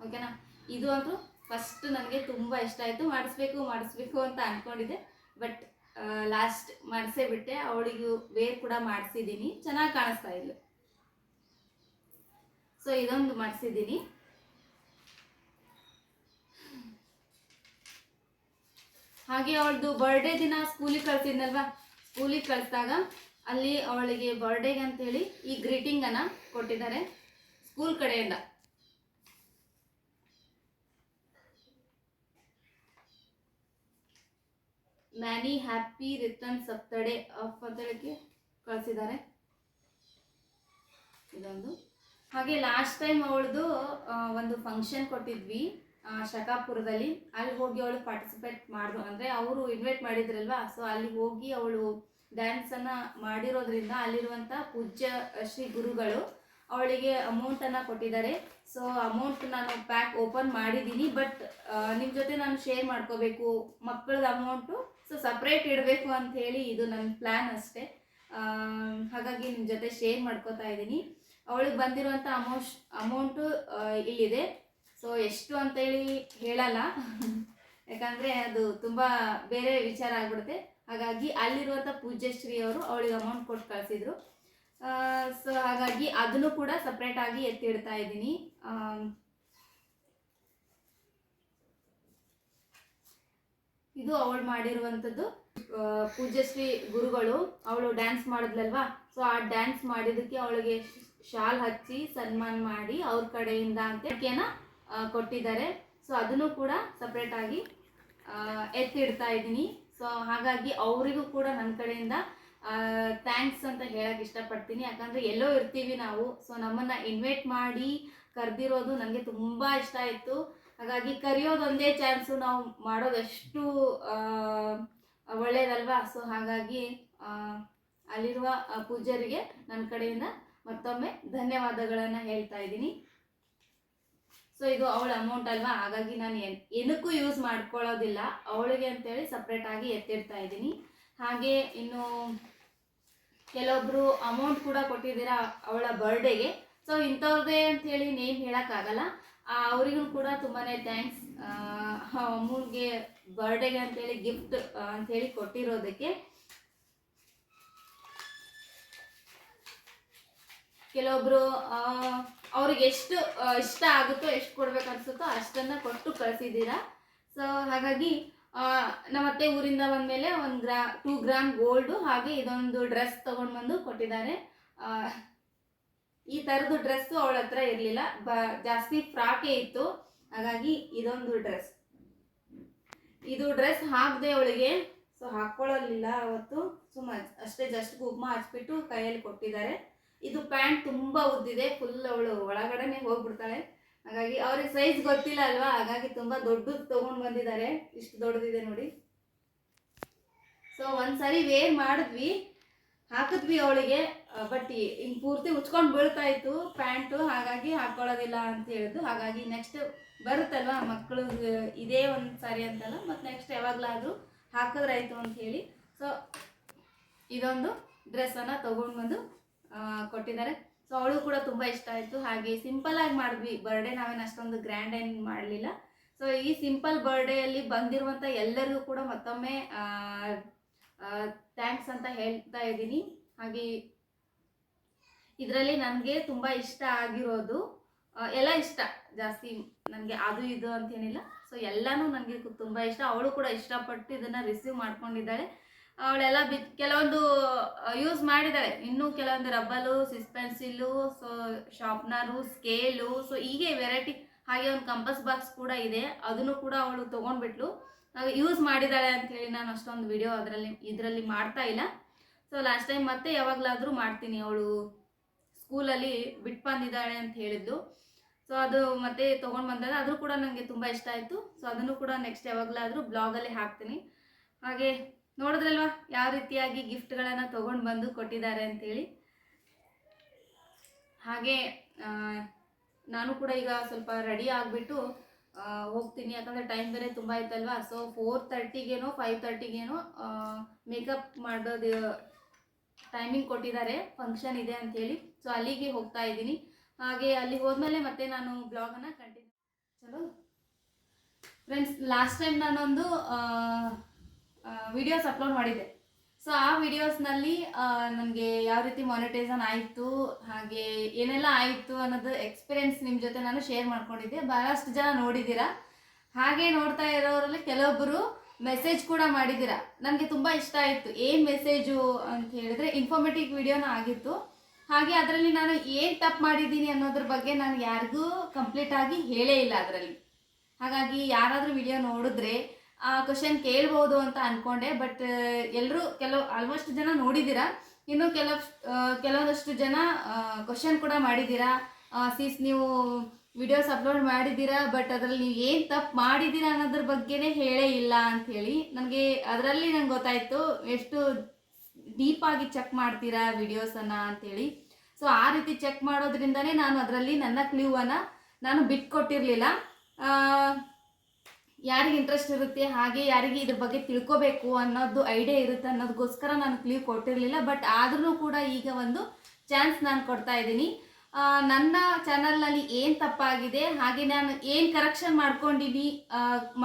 ಓಕೆನಾ ಇದು ಅಂತೂ ಫಸ್ಟ್ ನನಗೆ ತುಂಬ ಇಷ್ಟ ಆಯಿತು. ಮಾಡಿಸ್ಬೇಕು ಮಾಡಿಸ್ಬೇಕು ಅಂತ ಅಂದ್ಕೊಂಡಿದ್ದೆ ಬಟ್ ಲಾಸ್ಟ್ ಮಾಡಿಸೇ ಬಿಟ್ಟೆ, ಅವಳಿಗೂ ವೇರ್ ಕೂಡ ಮಾಡಿಸಿದ್ದೀನಿ. ಚೆನ್ನಾಗಿ ಕಾಣಿಸ್ತಾ ಇದ್ಲು. ಸೊ ಇದೊಂದು ಮಾಡಿಸಿದ್ದೀನಿ. ಹಾಗೆ ಅವಳದು ಬರ್ಡೇ ದಿನ ಸ್ಕೂಲಿಗೆ ಕಳ್ಸಿದ್ನಲ್ವಾ? ಸ್ಕೂಲಿಗೆ ಕಳಿಸಿದಾಗ ಅಲ್ಲಿ ಅವಳಿಗೆ ಬರ್ಡೇಗೆ ಅಂತೇಳಿ ಈ ಗ್ರೀಟಿಂಗನ್ನು ಕೊಟ್ಟಿದ್ದಾರೆ ಸ್ಕೂಲ್ ಕಡೆಯಿಂದ. ಮ್ಯಾನಿ ಹ್ಯಾಪಿ ರಿಟರ್ನ್ ಸಪ್ತಡೆ ಆಫ್ ಅಂತ ಕಳಿಸಿದ್ದಾರೆ. ಇದೊಂದು. ಹಾಗೆ ಲಾಸ್ಟ್ ಟೈಮ್ ಅವಳದು ಒಂದು ಫಂಕ್ಷನ್ ಕೊಟ್ಟಿದ್ವಿ ಶಕಾಪುರದಲ್ಲಿ. ಅಲ್ಲಿ ಹೋಗಿ ಅವಳು ಪಾರ್ಟಿಸಿಪೇಟ್ ಮಾಡಿದ್ರು ಅಂದರೆ ಅವರು ಇನ್ವೈಟ್ ಮಾಡಿದ್ರಲ್ವಾ? ಸೊ ಅಲ್ಲಿ ಹೋಗಿ ಅವಳು ಡ್ಯಾನ್ಸನ್ನು ಮಾಡಿರೋದ್ರಿಂದ ಅಲ್ಲಿರುವಂಥ ಪೂಜ್ಯ, ಶ್ರೀ ಗುರುಗಳು ಅವಳಿಗೆ ಅಮೌಂಟನ್ನು ಕೊಟ್ಟಿದ್ದಾರೆ. ಸೊ ಅಮೌಂಟ್ ನಾನು ಪ್ಯಾಕ್ ಓಪನ್ ಮಾಡಿದ್ದೀನಿ. ಬಟ್ ನಿಮ್ಮ ಜೊತೆ ನಾನು ಶೇರ್ ಮಾಡ್ಕೋಬೇಕು. ಮಕ್ಕಳದ ಅಮೌಂಟು ಸೊ ಸಪ್ರೇಟ್ ಇಡಬೇಕು ಅಂತ ಹೇಳಿ ಇದು ನನ್ನ ಪ್ಲ್ಯಾನ್ ಅಷ್ಟೇ. ಹಾಗಾಗಿ ನಿಮ್ಮ ಜೊತೆ ಶೇರ್ ಮಾಡ್ಕೋತಾ ಇದ್ದೀನಿ. ಅವಳಿಗೆ ಬಂದಿರುವಂಥ ಅಮೌಂಟ್ ಅಮೌಂಟು ಇಲ್ಲಿದೆ. ಸೊ ಎಷ್ಟು ಅಂತೇಳಿ ಹೇಳಲ್ಲ. ಯಾಕಂದರೆ ಅದು ತುಂಬ ಬೇರೆ ವಿಚಾರ ಆಗ್ಬಿಡುತ್ತೆ. ಹಾಗಾಗಿ ಅಲ್ಲಿರುವಂಥ ಪೂಜ್ಯಶ್ರೀ ಅವರು ಅವಳಿಗೆ ಅಮೌಂಟ್ ಕೊಟ್ಟು ಕಳಿಸಿದ್ರು. ಸೊ ಹಾಗಾಗಿ ಅದನ್ನು ಕೂಡ ಸಪ್ರೇಟಾಗಿ ಎತ್ತಿಡ್ತಾ ಇದ್ದೀನಿ. ಇದು ಅವಳು ಮಾಡಿರುವಂಥದ್ದು ಪೂಜಶ್ರೀ ಗುರುಗಳು. ಅವಳು ಡ್ಯಾನ್ಸ್ ಮಾಡಿದ್ಲಲ್ವಾ? ಸೊ ಆ ಡ್ಯಾನ್ಸ್ ಮಾಡಿದ್ದಕ್ಕೆ ಅವಳಿಗೆ ಶಾಲ್ ಹಚ್ಚಿ ಸನ್ಮಾನ ಮಾಡಿ ಅವ್ರ ಕಡೆಯಿಂದ ಅಂತ ಕೊಟ್ಟಿದ್ದಾರೆ. ಸೊ ಅದನ್ನು ಕೂಡ ಸಪ್ರೇಟ್ ಆಗಿ ಆ, ಎತ್ತಿಡ್ತಾ ಇದ್ದೀನಿ. ಸೊ ಹಾಗಾಗಿ ಅವರಿಗೂ ಕೂಡ ನನ್ನ ಕಡೆಯಿಂದ ಥ್ಯಾಂಕ್ಸ್ ಅಂತ ಹೇಳಕ್ ಇಷ್ಟಪಡ್ತೀನಿ. ಯಾಕಂದ್ರೆ ಎಲ್ಲೋ ಇರ್ತೀವಿ ನಾವು. ಸೊ ನಮ್ಮನ್ನ ಇನ್ವೈಟ್ ಮಾಡಿ ಕರೆದಿರೋದು ನನಗೆ ತುಂಬ ಇಷ್ಟ ಆಯಿತು. ಹಾಗಾಗಿ ಕರೆಯೋದೊಂದೇ ಚಾನ್ಸು ನಾವು ಮಾಡೋದಷ್ಟು ಒಳ್ಳೇದಲ್ವಾ? ಸೊ ಹಾಗಾಗಿ ಅಲ್ಲಿರುವ ಪೂಜರಿಗೆ ಪೂಜ್ಯರಿಗೆ ನನ್ನ ಕಡೆಯಿಂದ ಮತ್ತೊಮ್ಮೆ ಧನ್ಯವಾದಗಳನ್ನು ಹೇಳ್ತಾ ಇದ್ದೀನಿ. ಸೊ ಇದು ಅವಳ ಅಮೌಂಟ್ ಅಲ್ವಾ? ಹಾಗಾಗಿ ನಾನು ಏನ್ ಏನಕ್ಕೂ ಯೂಸ್ ಮಾಡ್ಕೊಳ್ಳೋದಿಲ್ಲ. ಅವಳಿಗೆ ಅಂತೇಳಿ ಸಪ್ರೇಟಾಗಿ ಎತ್ತಿಡ್ತಾ ಇದ್ದೀನಿ. ಹಾಗೆ ಇನ್ನು ಕೆಲವೊಬ್ರು ಅಮೌಂಟ್ ಕೂಡ ಕೊಟ್ಟಿದ್ದೀರಾ ಅವಳ ಬರ್ಡೇಗೆ ಸೊ ಇಂಥವ್ರದ್ದೇ ಅಂತೇಳಿ ನೇಮ್ ಹೇಳೋಕ್ಕಾಗಲ್ಲ. ಅವರಿಗೂ ಕೂಡ ತುಂಬಾ ಥ್ಯಾಂಕ್ಸ್ ಅಮ್ಮನಿಗೆ ಬರ್ಡೇಗೆ ಅಂತೇಳಿ ಗಿಫ್ಟ್ ಅಂತೇಳಿ ಕೊಟ್ಟಿರೋದಕ್ಕೆ. ಕೆಲವೊಬ್ರು ಅವ್ರಿಗೆ ಎಷ್ಟು ಇಷ್ಟ ಆಗುತ್ತೋ, ಎಷ್ಟು ಕೊಡ್ಬೇಕು ಅನ್ಸುತ್ತೋ ಅಷ್ಟನ್ನ ಕೊಟ್ಟು ಕಳಿಸಿದ್ದೀರಾ. ಸೊ ಹಾಗಾಗಿ ನಮ್ಮ ಅತ್ತೆ ಊರಿಂದ ಬಂದಮೇಲೆ ಒಂದು ಗ್ರಾ ಟೂ ಗ್ರಾಮ್ ಗೋಲ್ಡು ಹಾಗೆ ಇದೊಂದು ಡ್ರೆಸ್ ತೊಗೊಂಡು ಬಂದು ಕೊಟ್ಟಿದ್ದಾರೆ ಈ ಥರದ್ದು ಡ್ರೆಸ್ಸು ಅವಳ ಹತ್ರ ಇರಲಿಲ್ಲ. ಬ, ಜಾಸ್ತಿ ಫ್ರಾಕೇ ಇತ್ತು. ಹಾಗಾಗಿ ಇದೊಂದು ಡ್ರೆಸ್ ಇದು ಡ್ರೆಸ್ ಹಾಕದೆ ಅವಳಿಗೆ. ಸೊ ಹಾಕ್ಕೊಳ್ಳಲಿಲ್ಲ ಅವತ್ತು. ಸುಮ್ಮ ಅಷ್ಟೇ ಜಸ್ಟ್ ಕುಗ್ಮ ಹಚ್ಬಿಟ್ಟು ಕೈಯಲ್ಲಿ ಕೊಟ್ಟಿದ್ದಾರೆ. ಇದು ಪ್ಯಾಂಟ್ ತುಂಬಾ ಉದ್ದಿದೆ. ಫುಲ್ ಅವಳು ಒಳಗಡೆನೆ ಹೋಗ್ಬಿಡ್ತಾಳೆ. ಹಾಗಾಗಿ ಅವ್ರಿಗೆ ಸೈಜ್ ಗೊತ್ತಿಲ್ಲ ಅಲ್ವಾ? ಹಾಗಾಗಿ ತುಂಬಾ ದೊಡ್ಡದು ತಗೊಂಡ್ ಬಂದಿದ್ದಾರೆ. ಇಷ್ಟು ದೊಡ್ಡದಿದೆ ನೋಡಿ. ಸೊ ಒಂದ್ಸರಿ ವೇರ್ ಮಾಡಿದ್ವಿ. ಹಾಕಿದ್ವಿ ಅವಳಿಗೆ ಬಟ್ ಹಿಂಗ್ ಪೂರ್ತಿ ಉಚ್ಕೊಂಡು ಬೀಳ್ತಾ ಇತ್ತು, ಪ್ಯಾಂಟು, ಹಾಗಾಗಿ ಹಾಕೊಳ್ಳೋದಿಲ್ಲ ಅಂತ ಹೇಳಿದ್ದು. ಹಾಗಾಗಿ ನೆಕ್ಸ್ಟ್ ಬರುತ್ತಲ್ವಾ ಮಕ್ಕಳು ಇದೇ ಒಂದು ಸಾರಿ ಅಂತಲ್ಲ ಮತ್ತು ನೆಕ್ಸ್ಟ್ ಯಾವಾಗಲಾದರೂ ಹಾಕಿದ್ರಾಯ್ತು ಅಂತ ಹೇಳಿ. ಸೊ ಇದೊಂದು ಡ್ರೆಸ್ಸನ್ನು ತೊಗೊಂಡು ಬಂದು ಕೊಟ್ಟಿದ್ದಾರೆ. ಸೊ ಅವಳು ಕೂಡ ತುಂಬ ಇಷ್ಟ ಆಯಿತು. ಹಾಗೆ ಸಿಂಪಲ್ ಆಗಿ ಮಾಡಿದ್ವಿ. ಬರ್ಡೇ ನಾವೇನು ಅಷ್ಟೊಂದು ಗ್ರ್ಯಾಂಡ್ ಏನು ಮಾಡಲಿಲ್ಲ. ಸೊ ಈ ಸಿಂಪಲ್ ಬರ್ಡೇಯಲ್ಲಿ ಬಂದಿರುವಂಥ ಎಲ್ಲರಿಗೂ ಕೂಡ ಮತ್ತೊಮ್ಮೆ ಥ್ಯಾಂಕ್ಸ್ ಅಂತ ಹೇಳ್ತಾ ಇದ್ದೀನಿ. ಹಾಗೆ ಇದರಲ್ಲಿ ನನಗೆ ತುಂಬ ಇಷ್ಟ ಆಗಿರೋದು ಎಲ್ಲ ಇಷ್ಟ. ಜಾಸ್ತಿ ನನಗೆ ಅದು ಇದು ಅಂತೇನಿಲ್ಲ. ಸೊ ಎಲ್ಲನೂ ನನಗೆ ತುಂಬ ಇಷ್ಟ. ಅವಳು ಕೂಡ ಇಷ್ಟಪಟ್ಟು ಇದನ್ನು ರಿಸೀವ್ ಮಾಡ್ಕೊಂಡಿದ್ದಾಳೆ. ಅವಳೆಲ್ಲ ಬಿ ಕೆಲವೊಂದು ಯೂಸ್ ಮಾಡಿದ್ದಾಳೆ. ಇನ್ನೂ ಕೆಲವೊಂದು ರಬ್ಬಲು ಸಿಸ್ಪೆನ್ಸಿಲು ಸೊ ಶಾರ್ಪ್ನರು ಸ್ಕೇಲು ಸೊ ಹೀಗೆ ವೆರೈಟಿ ಹಾಗೆ ಒಂದು ಕಂಪಸ್ ಬಾಕ್ಸ್ ಕೂಡ ಇದೆ. ಅದನ್ನು ಕೂಡ ಅವಳು ತೊಗೊಂಡ್ಬಿಟ್ಲು. ಯೂಸ್ ಮಾಡಿದ್ದಾಳೆ ಹೇಳಿ ನಾನು ಅಷ್ಟೊಂದು ವಿಡಿಯೋ ಅದರಲ್ಲಿ, ಇದರಲ್ಲಿ ಮಾಡ್ತಾ ಇಲ್ಲ. ಸೊ ಲಾಸ್ಟ್ ಟೈಮ್ ಮತ್ತೆ ಯಾವಾಗಲಾದರೂ ಮಾಡ್ತೀನಿ ಅವಳು ಸ್ಕೂಲಲ್ಲಿ ಬಿಟ್ಟು ಬಂದಿದ್ದಾಳೆ ಅಂತ ಹೇಳಿದ್ಲು. ಸೊ ಅದು ಮತ್ತೆ ತೊಗೊಂಡು ಬಂದಾಗ ಅದು ಕೂಡ ನನಗೆ ತುಂಬ ಇಷ್ಟ ಆಯಿತು. ಸೊ ಅದನ್ನು ಕೂಡ ನೆಕ್ಸ್ಟ್ ಯಾವಾಗಲಾದರೂ ಬ್ಲಾಗಲ್ಲಿ ಹಾಕ್ತೀನಿ. ಹಾಗೆ ನೋಡಿದ್ರಲ್ವಾ ಯಾವ ರೀತಿಯಾಗಿ ಗಿಫ್ಟ್ಗಳನ್ನು ತೊಗೊಂಡು ಬಂದು ಕೊಟ್ಟಿದ್ದಾರೆ ಅಂಥೇಳಿ ಹಾಗೆ ನಾನು ಕೂಡ ಈಗ ಸ್ವಲ್ಪ ರೆಡಿ ಆಗಿಬಿಟ್ಟು ಹೋಗ್ತೀನಿ. ಯಾಕಂದರೆ ಟೈಮ್ ಬೇರೆ ತುಂಬ ಇತ್ತಲ್ವಾ? ಸೊ ಫೋರ್ ತರ್ಟಿಗೇನೋ ಫೈವ್ ತರ್ಟಿಗೇನೋ ಮೇಕಪ್ ಮಾಡೋದು ಟೈಮಿಂಗ್ ಕೊಟ್ಟಿದ್ದಾರೆ. ಫಂಕ್ಷನ್ ಇದೆ ಅಂತೇಳಿ ಸೊ ಅಲ್ಲಿಗೆ ಹೋಗ್ತಾ ಇದ್ದೀನಿ. ಹಾಗೆ ಅಲ್ಲಿ ಹೋದ್ಮೇಲೆ ಮತ್ತೆ ನಾನು ಬ್ಲಾಗನ್ನು ಕಂಟಿನ್ಯೂ ಚಲೋ? ಫ್ರೆಂಡ್ಸ್ ಲಾಸ್ಟ್ ಟೈಮ್ ನಾನೊಂದು ವಿಡಿಯೋಸ್ ಅಪ್ಲೋಡ್ ಮಾಡಿದ್ದೆ. ಸೊ ಆ ವಿಡಿಯೋಸ್ನಲ್ಲಿ ನನಗೆ ಯಾವ ರೀತಿ ಮಾನಿಟೈಸನ್ ಆಯಿತು, ಹಾಗೆ ಏನೆಲ್ಲ ಆಯಿತು ಅನ್ನೋದು ಎಕ್ಸ್ಪೀರಿಯನ್ಸ್ ನಿಮ್ಮ ಜೊತೆ ನಾನು ಶೇರ್ ಮಾಡ್ಕೊಂಡಿದ್ದೆ. ಭಾಳಷ್ಟು ಜನ ನೋಡಿದ್ದೀರಾ. ಹಾಗೆ ನೋಡ್ತಾ ಇರೋರಲ್ಲಿ ಕೆಲವೊಬ್ಬರು ಮೆಸೇಜ್ ಕೂಡ ಮಾಡಿದ್ದೀರಾ. ನನಗೆ ತುಂಬ ಇಷ್ಟ ಆಯಿತು. ಏನು ಮೆಸೇಜು ಅಂತ ಹೇಳಿದ್ರೆ ಇನ್ಫಾರ್ಮೇಟಿವ್ ವಿಡಿಯೋನ ಆಗಿತ್ತು. ಹಾಗೆ ಅದರಲ್ಲಿ ನಾನು ಏನು ತಪ್ಪು ಮಾಡಿದ್ದೀನಿ ಅನ್ನೋದ್ರ ಬಗ್ಗೆ ನಾನು ಯಾರಿಗೂ ಕಂಪ್ಲೀಟ್ ಆಗಿ ಹೇಳೇ ಇಲ್ಲ ಅದರಲ್ಲಿ. ಹಾಗಾಗಿ ಯಾರಾದರೂ ವಿಡಿಯೋ ನೋಡಿದ್ರೆ ಕ್ವಶನ್ ಕೇಳ್ಬೋದು ಅಂತ ಅನ್ಕೊಂಡೆ ಬಟ್ ಎಲ್ಲರೂ ಕೆಲವು ಆಲ್ಮೋಸ್ಟ್ ಜನ ನೋಡಿದ್ದೀರಾ? ಇನ್ನು ಕೆಲವು ಕೆಲವೊಂದಷ್ಟು ಜನ ಕ್ವಶನ್ ಕೂಡ ಮಾಡಿದ್ದೀರಾ? ಸೀಸ್ ನೀವು ವಿಡಿಯೋಸ್ ಅಪ್ಲೋಡ್ ಮಾಡಿದ್ದೀರಾ ಬಟ್ ಅದರಲ್ಲಿ ನೀವು ಏನು ತಪ್ಪು ಮಾಡಿದ್ದೀರಾ ಅನ್ನೋದ್ರ ಬಗ್ಗೆನೇ ಹೇಳೇ ಇಲ್ಲ ಅಂತ ಹೇಳಿ ನನಗೆ ಅದರಲ್ಲಿ ನಂಗೆ ಗೊತ್ತಾಯಿತು ಎಷ್ಟು ಡೀಪಾಗಿ ಚೆಕ್ ಮಾಡ್ತೀರಾ ವಿಡಿಯೋಸನ್ನು ಅಂತೇಳಿ ಸೊ ಆ ರೀತಿ ಚೆಕ್ ಮಾಡೋದ್ರಿಂದನೇ ನಾನು ಅದರಲ್ಲಿ ನನ್ನ ಕ್ಲೂವನ್ನು ನಾನು ಬಿಟ್ಕೊಟ್ಟಿರಲಿಲ್ಲ. ಯಾರಿಗೆ ಇಂಟ್ರೆಸ್ಟ್ ಇರುತ್ತೆ, ಹಾಗೆ ಯಾರಿಗೆ ಇದ್ರ ಬಗ್ಗೆ ತಿಳ್ಕೊಬೇಕು ಅನ್ನೋದು ಐಡಿಯಾ ಇರುತ್ತೆ ಅನ್ನೋದಕ್ಕೋಸ್ಕರ ನಾನು ಕ್ಲೀವ್ ಕೊಟ್ಟಿರಲಿಲ್ಲ. ಬಟ್ ಆದ್ರೂ ಕೂಡ ಈಗ ಒಂದು ಚಾನ್ಸ್ ನಾನು ಕೊಡ್ತಾ ಇದ್ದೀನಿ. ನನ್ನ ಚಾನಲ್ನಲ್ಲಿ ಏನು ತಪ್ಪಾಗಿದೆ, ಹಾಗೆ ನಾನು ಏನು ಕರೆಕ್ಷನ್ ಮಾಡ್ಕೊಂಡಿದ್ದೀನಿ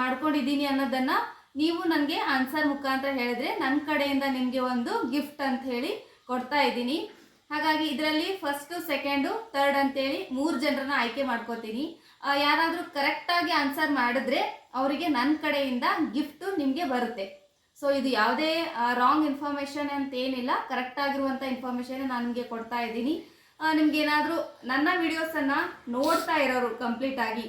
ಮಾಡ್ಕೊಂಡಿದ್ದೀನಿ ಅನ್ನೋದನ್ನು ನೀವು ನನಗೆ ಆನ್ಸರ್ ಮುಖಾಂತರ ಹೇಳಿದ್ರೆ ನನ್ನ ಕಡೆಯಿಂದ ನಿಮಗೆ ಒಂದು ಗಿಫ್ಟ್ ಅಂತ ಹೇಳಿ ಕೊಡ್ತಾ ಇದ್ದೀನಿ. ಹಾಗಾಗಿ ಇದರಲ್ಲಿ ಫಸ್ಟು ಸೆಕೆಂಡು ತರ್ಡ್ ಅಂತೇಳಿ ಮೂರು ಜನರನ್ನ ಆಯ್ಕೆ ಮಾಡ್ಕೋತೀನಿ. ಯಾರಾದರೂ ಕರೆಕ್ಟಾಗಿ ಆನ್ಸರ್ ಮಾಡಿದ್ರೆ ಅವರಿಗೆ ನನ್ನ ಕಡೆಯಿಂದ ಗಿಫ್ಟು ನಿಮಗೆ ಬರುತ್ತೆ. ಸೊ ಇದು ಯಾವುದೇ ರಾಂಗ್ ಇನ್ಫಾರ್ಮೇಷನ್ ಅಂತ ಏನಿಲ್ಲ ಕರೆಕ್ಟ್ ಆಗಿರುವಂಥ ಇನ್ಫಾರ್ಮೇಷನ್ ನಾನು ನಿಮಗೆ ಕೊಡ್ತಾ ಇದ್ದೀನಿ. ನಿಮ್ಗೆ ಏನಾದರೂ ನನ್ನ ವಿಡಿಯೋಸನ್ನು ನೋಡ್ತಾ ಇರೋರು ಕಂಪ್ಲೀಟ್ ಆಗಿ